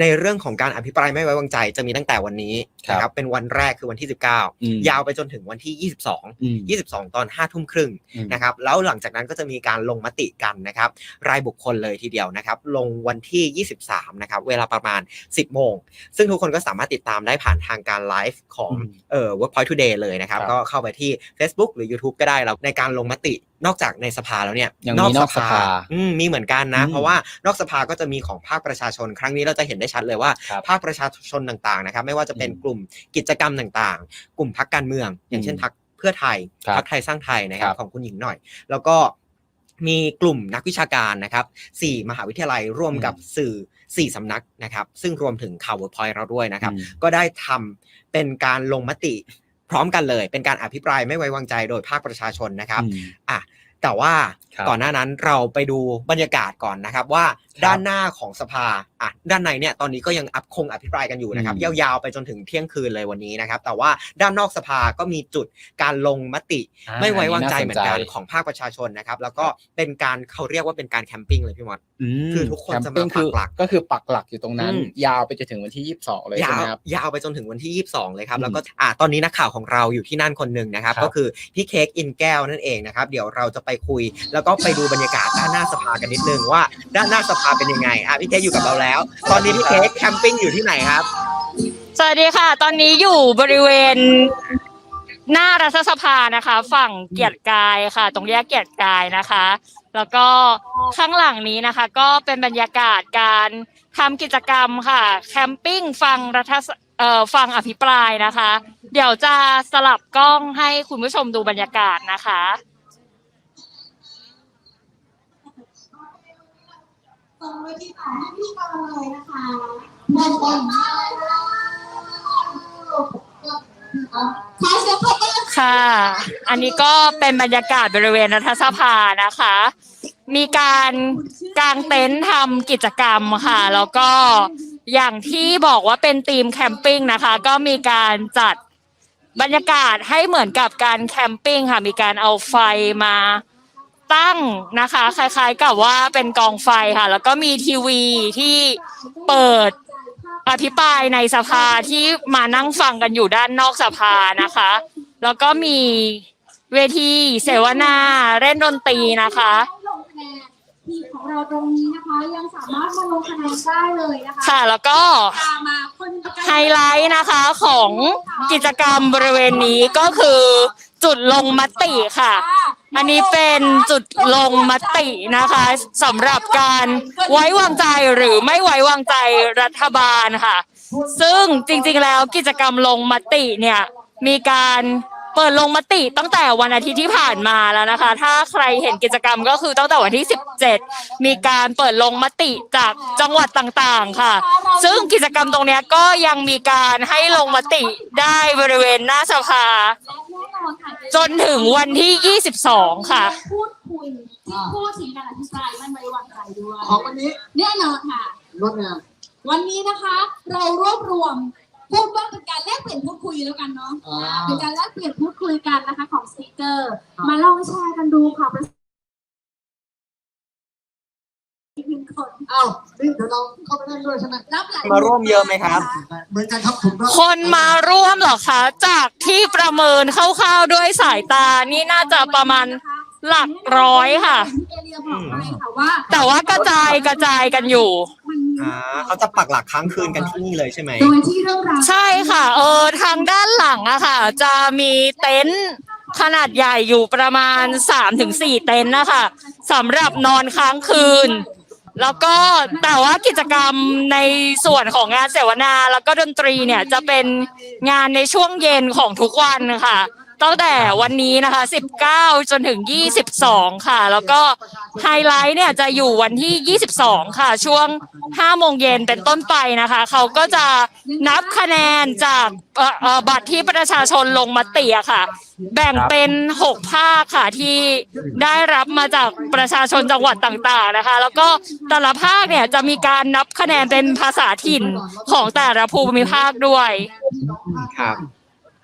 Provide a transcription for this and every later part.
ในเรื่องของการอภิปรายไม่ไว้วางใจจะมีตั้งแต่วันนี้ครับนะครับเป็นวันแรกคือวันที่อืม19 ยาวไปจนถึงวันที่ 22อืม22 ตอน5ทุ่มครึ่งอืมนะครับแล้วหลังจากนั้นก็จะมีการลงมติกันนะครับรายบุคคลเลยทีเดียวนะครับลงวันที่ 23นะครับเวลาประมาณ 10 โมง ซึ่งทุกคนก็สามารถติดตามได้ผ่านทางการไลฟ์ของอืมเอ่อ Workpoint Today เลยนะครับครับก็เข้าไปที่ Facebook หรือ YouTube ก็ได้แล้วในการลงมติ นอกจากในสภาแล้วเนี่ยยังมีนอกสภาอืมมีเหมือนกันนะอืมเพราะว่านอกสภาก็จะมีของภาคประชาชน ครั้งนี้เราจะเห็นได้ชัดเลยว่าครับภาคประชาชนต่างๆนะครับ ไม่ว่าจะเป็นอืมกลุ่มกิจกรรมต่างๆ กลุ่มพักการเมือง อย่างเช่นอืมพักเพื่อไทยครับพักไทยสร้างไทยนะครับครับของคุณหญิงหน่อย แล้วก็มีกลุ่มนักวิชาการนะครับสี่มหาวิทยาลัยร่วมกับสื่อสี่สำนักนะครับ ซึ่งรวมถึงข่าวเวิร์พอยเราด้วยนะครับอืมก็ได้ทำเป็นการลงมติ พร้อมกันเลย เป็นการอภิปรายไม่ไว้วางใจโดยภาคประชาชนนะครับอืมอะแต่ว่าครับก่อนหน้านั้นเราไปดูบรรยากาศก่อนนะครับว่าครับ ด้านหน้าของสภาอะด้านในเนี่ยตอนนี้ก็ยังอัพคงอภิปรายกันอยู่นะครับอืมยาวๆไปจนถึงเที่ยงคืนเลยวันนี้นะครับ แต่ว่าด้านนอกสภาก็มีจุดการลงมติอ่าไม่ไว้วางใจอัเหมือนกันสใจของภาคประชาชนนะครับ แล้วก็เป็นการเขาเรียกว่าเป็นการแคมปิ้งเลยพี่มดมคือทุกคนจะมาแคปิ้งคือปักหลักก็คือปักหลักอยู่ตรงนั้นอืมยาวไปจนถึงวันที่ 22 เลยยาใช่ไหวมครับยาวไปจนถึงวันที่ 22 เลยครับอืมแล้วก็อ่าตอนนี้นักข่าวของเราอยู่ที่นั่นคนหนึ่งนะครับครับ ก็คือพี่เค้กอินแก้วนั่นเองนะครับ เดี๋ยวเราจะไปคุย แล้วก็ไปดูบรรยากาศด้านหน้าสภากันนิดนึงว่าด้านหน้าสภาเป็นยังไงอะพี่เค้กอยู่กับเราแล้ว ตอนนี้พี่เค้กแคมปิ้งอยู่ที่ไหนครับ สวัสดีค่ะ ตอนนี้อยู่บริเวณหน้ารัฐสภานะคะ ฝั่งเกียรติกายค่ะ ตรงแยกเกียรติกายนะคะ แล้วก็ข้างหลังนี้นะคะ ก็เป็นบรรยากาศการทำกิจกรรมค่ะ แคมปิ้งฟังรัฐสเอ่อฟังอภิปรายนะคะ เดี๋ยวจะสลับกล้องให้คุณผู้ชมดูบรรยากาศนะคะ ส่งไปที่ไหนให้พี่กอนเลยนะคะมองบนมาขอเสียงปรบมือค่ะ อันนี้ก็เป็นบรรยากาศบริเวณรัฐสภานะคะ มีการกางเต็นท์ทำกิจกรรมค่ะ แล้วก็อย่างที่บอกว่าเป็นทีมแคมปิ้งนะคะ ก็มีการจัดบรรยากาศให้เหมือนกับการแคมปิ้งค่ะ มีการเอาไฟมา ตั้งนะคะ คล้ายๆกับว่าเป็นกองไฟค่ะ แล้วก็มีทีวีที่เปิดอภิปรายในสภาที่มานั่งฟังกันอยู่ด้านนอกสภานะคะ แล้วก็มีเวทีเสวนาเล่นดนตรีนะคะลงคะแนนทีมของเราตรงนี้นะคะยังสามารถมาลงคะแนนได้เลยนะคะค่ะแล้วก็ตามมาคนไฮไลท์นะคะของกิจกรรมบริเวณนี้ก็คือจุดลงมติค่ะ อันนี้เป็นจุดลงมตินะคะสำหรับการไว้วางใจหรือไม่ไว้วางใจรัฐบาลค่ะ ซึ่งจริงๆแล้วกิจกรรมลงมติเนี่ยมีการเปิดลงมติตั้งแต่วันอาทิตย์ที่ผ่านมาแล้วนะคะ ถ้าใครเห็นกิจกรรมก็คือตั้งแต่วันที่ 17 มีการเปิดลงมติจากจังหวัดต่างๆค่ะ ซึ่งกิจกรรมตรงนี้ก็ยังมีการให้ลงมติได้บริเวณหน้าสภา จนถึงวันที่ 22 ค่ะ พูดคุยที่พูดถึงการอภิปรายไม่ไว้วางใจด้วยของวันนี้แน่นอนค่ะงดงามวันนี้นะคะ เรารวบรวมพูดว่าเป็นการแลกเปลี่ยนพูดคุยแล้วกันเนาะอ่า เป็นการแลกเปลี่ยนพูดคุยกันนะคะ ของสปีกเกอร์ มาลองแชร์กันดูค่ะประอีกหนึ่งคนอ้าว นี่เดี๋ยวเราเข้าไปเล่นด้วยใช่ไหมรับหลายมาร่วมเยอะไหมครับ เหมือนกันครับผมก็คนมาร่วมเหรอคะ จากที่ประเมินคร่าวๆด้วยสายตานี่น่าจะประมาณหลักร้อยค่ะ เอเรียบอกไปค่ะว่าแต่ว่ากระจายกระจายกันอยู่ มันมีอ่าเขาจะปักหลักค้างคืนกันที่นี่เลยใช่ไหมโดยที่เรื่องราวใช่ค่ะ เออทางด้านหลังอะค่ะ จะมีเต็นท์ขนาดใหญ่อยู่ประมาณ 3-4 เต็นท์นะคะสำหรับนอนค้างคืน แล้วก็แต่ว่ากิจกรรมในส่วนของงานเสวนา แล้วก็ดนตรีเนี่ยจะเป็นงานในช่วงเย็นของทุกวันค่ะ ตั้งแต่วันนี้นะคะ 19 จนถึง 22 ค่ะ แล้วก็ไฮไลท์เนี่ยจะอยู่วันที่ 22 ค่ะ ช่วง 5 โมงเย็นเป็นต้นไปนะคะ เขาก็จะนับคะแนนจากบัตรที่ประชาชนลงมติอะค่ะ แบ่งเป็น 6 ภาคค่ะที่ได้รับมาจากประชาชนจังหวัดต่างๆนะคะ แล้วก็แต่ละภาคเนี่ยจะมีการนับคะแนนเป็นภาษาถิ่นของแต่ละภูมิภาคด้วยครับ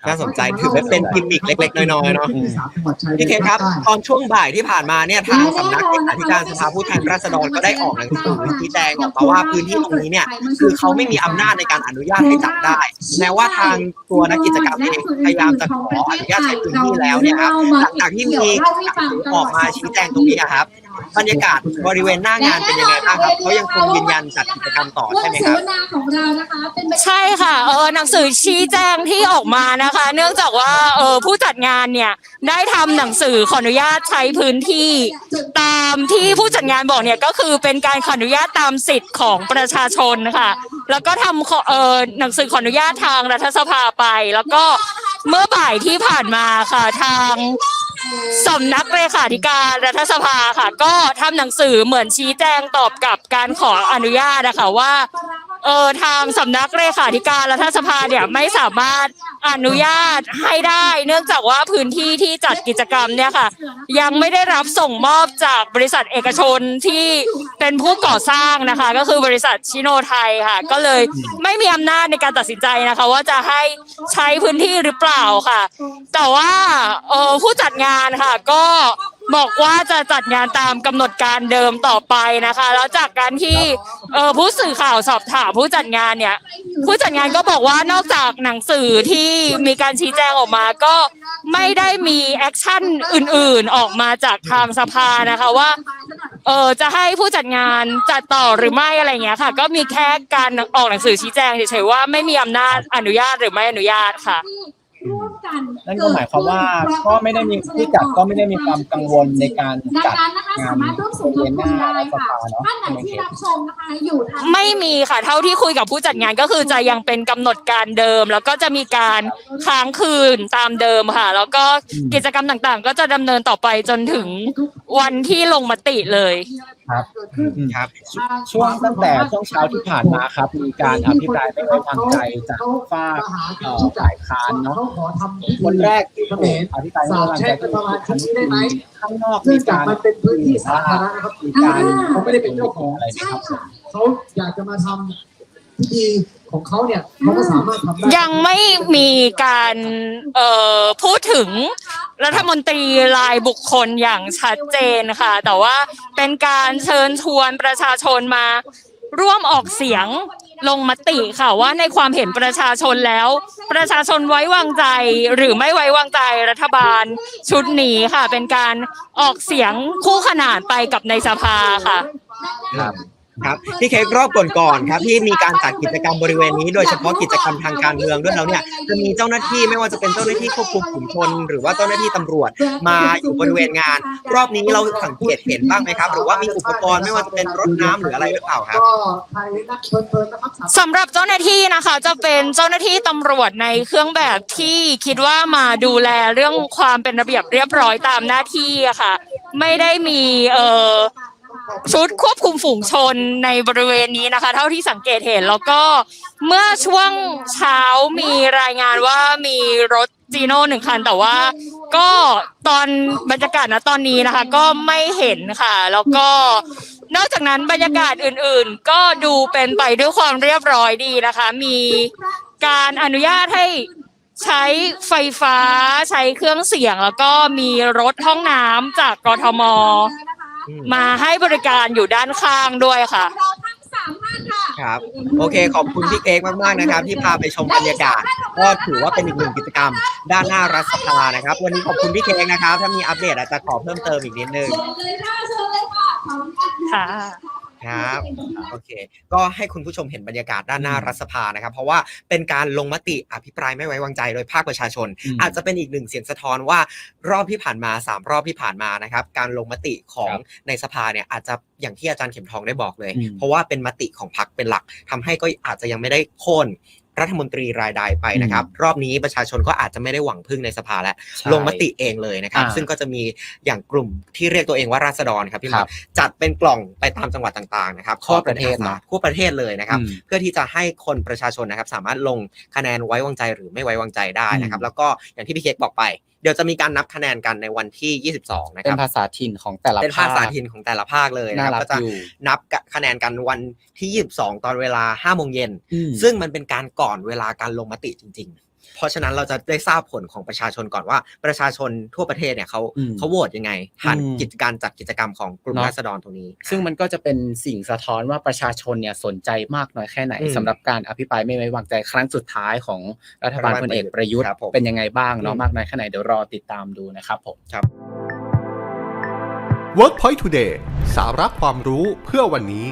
น่าสนใจถือว่าเป็นกิมมิกเล็ก ๆ น้อยๆเนาะที่สามจังหวัดชายแดนพี่เคครับภาใต้ตอนช่วงบ่ายที่ผ่านมาเนี่ยทางสำนักเลขาธิการสภาผู้แทนราษฎรก็ได้ออกหนังสือชี้แจงออกมาว่าพื้นที่ตรงนี้เนี่ยคือเขาไม่มีอำนาจในการอนุญาตให้จัดได้แม้ว่าทางตัวนักกิจกรรมเองพยายามจะขออนุญาตใช้พื้นที่แล้วเนี่ยครับหลังจากที่มีหนังสือออกมาชี้แจงตรงนี้อะครับ บรรยากาศบริเวณหน้างานเป็นยังไงบ้างครับเขายังคงยืนยันจัดกิจกรรมต่อใช่ไหมครับวนาของเรานะคะเป็นไปใช่ค่ะเออหนังสือชี้แจงที่ออกมานะคะ เนื่องจากว่าเออผู้จัดงานเนี่ยได้ทำหนังสือขออนุญาตใช้พื้นที่ ตามที่ผู้จัดงานบอกเนี่ยก็คือเป็นการขออนุญาตตามสิทธิ์ของประชาชนค่ะ แล้วก็ทำขอเออหนังสือขออนุญาตทางรัฐสภาไป แล้วก็เมื่อบ่ายที่ผ่านมาค่ะทาง สำนักเลขาธิการรัฐสภาค่ะ ก็ทำหนังสือเหมือนชี้แจงตอบกับการขออนุญาตนะคะว่า เออทางสำนักเลขาธิการรัฐสภาเนี่ยไม่สามารถอนุญาตให้ได้ เนื่องจากว่าพื้นที่ที่จัดกิจกรรมเนี่ยค่ะ ยังไม่ได้รับส่งมอบจากบริษัทเอกชนที่เป็นผู้ก่อสร้างนะคะ ก็คือบริษัทชิโนไทยค่ะ ก็เลยไม่มีอำนาจในการตัดสินใจนะคะ ว่าจะให้ใช้พื้นที่หรือเปล่าค่ะ แต่ว่าเออผู้จัดงานค่ะก็ บอกว่าจะจัดงานตามกำหนดการเดิมต่อไปนะคะ แล้วจากการที่เออผู้สื่อข่าวสอบถามผู้จัดงานเนี่ย ผู้จัดงานก็บอกว่านอกจากหนังสือที่มีการชี้แจงออกมาก็ไม่ได้มีแอคชั่นอื่นๆออกมาจากทางสภานะคะว่าเออจะให้ผู้จัดงานจัดต่อหรือไม่อะไรเงี้ยค่ะ ก็มีแค่การออกหนังสือชี้แจงเฉยๆว่าไม่มีอำนาจอนุญาตหรือไม่อนุญาตค่ะ ร่วมกันนั่นก็หมายความว่าก็ไม่ได้มีผู้จัดก็ไม่ได้มีความกังวลในการดังจัดนั้นนะคะงาสานมารถร่วมสมทบเรียนหทุน้านได้รัฐสค่ะภาเนาะท่านไหนที่รับชมนะคะอยู่ทางไม่มีค่ะ เท่าที่คุยกับผู้จัดงานก็คือจะยังเป็นกำหนดการเดิม แล้วก็จะมีการค้างคืนตามเดิมค่ะ แล้วก็กิจกรรมต่างๆ ก็จะดำเนินต่อไปจนถึงวันที่ลงมติเลยครับครับ ช่วงตั้งแต่ช่วงเช้าที่ผ่านมาครับ มีการอภิปรายไม่ไว้วางใจจากฝ้ากเอ่อฝ่ายค้านเนาะเขาขอทำพิธีคนแรกที่เขมรอภิปรายไม่ไว้วางใจก็คือคุณได้ไหมข้างนอกเนื่มีองจากการมันเป็นพื้นที่สาธารณะนะครับมีการเขาไม่ได้เป็นเจ้าของ อะไรไหมใช่ครับ ค่ะ เขาอยากจะมาทำพิธีของเขาเนี่ยเขาก็สามารถทำได้ยังไม่มีการเอ่อพูดถึงรัฐมนตรีรายบุคคลอย่างชัดเจนค่ะ แต่ว่าเป็นการเชิญชวนประชาชนมาร่วมออกเสียง ลงมติค่ะว่าในความเห็นประชาชนแล้ว ประชาชนไว้วางใจหรือไม่ไว้วางใจรัฐบาล ชุดนี้ค่ะ เป็นการออกเสียงคู่ขนานไปกับในสภาค่ะ ครับ ครับพี่เค้กรอบก่อนๆครับที่มีการจัดกิจกรรมบริเวณนี้ โดยเฉพาะกิจกรรมทางการเมืองด้วยแล้วเนี่ยจะมีเจ้าหน้าที่ไม่ว่าจะเป็นเจ้าหน้าที่ควบคุมฝูงชน หรือว่าเจ้าหน้าที่ตำรวจมาอยู่บริเวณงาน รอบนี้เราสังเกตเห็นบ้างไหมครับ หรือว่ามีอุปกรณ์ไม่ว่าจะเป็นรถน้ำหรืออะไรหรือเปล่าครับสามารถสำหรับเจ้าหน้าที่นะคะจะเป็นเจ้าหน้าที่ตำรวจในเครื่องแบบที่คิดว่ามาดูแลเรื่องความเป็นระเบียบเรียบร้อยตามหน้าที่อะค่ะ ไม่ได้มีเอ่อ ชุดควบคุมฝูงชนในบริเวณนี้นะคะ เท่าที่สังเกตเห็นแล้วก็เมื่อช่วงเช้ามีรายงานว่ามีรถจีโน่หนึ่งคัน แต่ว่าก็ตอนบรรยากาศนะตอนนี้นะคะ ก็ไม่เห็นค่ะ แล้วก็นอกจากนั้นบรรยากาศอื่นๆ ก็ดูเป็นไปด้วยความเรียบร้อยดีนะคะ มีการอนุญาตให้ใช้ไฟฟ้าใช้เครื่องเสียง แล้วก็มีรถห้องน้ำจากกทม มาให้บริการอยู่ด้านข้างด้วยค่ะ เราทั้งสามท่านค่ะ ครับ โอเค ขอบคุณพี่เค้กมากๆนะครับ ที่พาไปชมบรรยากาศ ก็ถือว่าเป็นอีกหนึ่งกิจกรรม ด้านหน้ารัฐสภานะครับ วันนี้ขอบคุณพี่เค้กนะครับ ถ้ามีอัปเดตอาจจะขอเพิ่มเติมอีกนิดนึงเชิญเลยค่ะเชิญเลยค่ะขอบคุณค่ะ ค่ะ ครับโอเค ก็ให้คุณผู้ชมเห็นบรรยากาศด้านหน้ารัฐสภานะครับ เพราะว่าเป็นการลงมติอภิปรายไม่ไว้วางใจโดยภาคประชาชนอืมอาจจะเป็นอีกหนึ่งเสียงสะท้อนว่ารอบที่ผ่านมาสามรอบที่ผ่านมานะครับ การลงมติของครับในสภาเนี่ยอาจจะอย่างที่อาจารย์เข็มทองได้บอกเลยอืมเพราะว่าเป็นมติของพรรคเป็นหลักทำให้ก็อาจจะยังไม่ได้โค่น รัฐมนตรีรายใดไปนะครับ รอบนี้ประชาชนก็อาจจะไม่ได้หวังพึ่งในสภาแล้วใช่ลงมติเองเลยนะครับอ่าซึ่งก็จะมีอย่างกลุ่มที่เรียกตัวเองว่าราษฎรครับพี่หคมรัอบจัดเป็นกล่องไปตามจังหวัดต่างๆนะครับทั่วประเทศขอเนอะทั่วประเทศเลยนะครับอืมเพื่อที่จะให้คนประชาชนนะครับ สามารถลงคะแนนไว้วางใจหรือไม่ไว้วางใจได้นะครับอืมแล้วก็อย่างที่พี่เค้กบอกไปเดี๋ยวจะมีการนับคะแนนกันในวันที่ 22 นะคเป็นรับภาษาถิ่นของแต่ละเป็นภาษาถิ่นของแต่ละภาคเลยนะน่าครับรักก็จะอยู่นับคะแนนกันวันที่ 22 ตอนเวลา5โมงเย็นอืมซึ่งมันเป็นการก่อนเวลาการลงมติจริง เพราะฉะนั้นเราจะได้ทราบผลของประชาชนก่อนว่า ประชาชนทั่วประเทศเนี่ยเขาอืมเขาโหวตยังไงผ่านอืม กิจการจัดกิจกรรมของกลุ่มเนอะราษฎรตรงนี้ ซึ่งมันก็จะเป็นสิ่งสะท้อนว่าประชาชนเนี่ยสนใจมากน้อยแค่ไหนอืมสำหรับการอภิปรายไม่ไว้วางใจครั้งสุดท้ายของรัฐบาลพลเอกประยุทธ์ครับผมเป็นยังไงบ้างเนาะอืม มากน้อยแค่ไหนเดี๋ยวรอติดตามดูนะครับผม WorkPoint Today สาระความรู้เพื่อวันนี้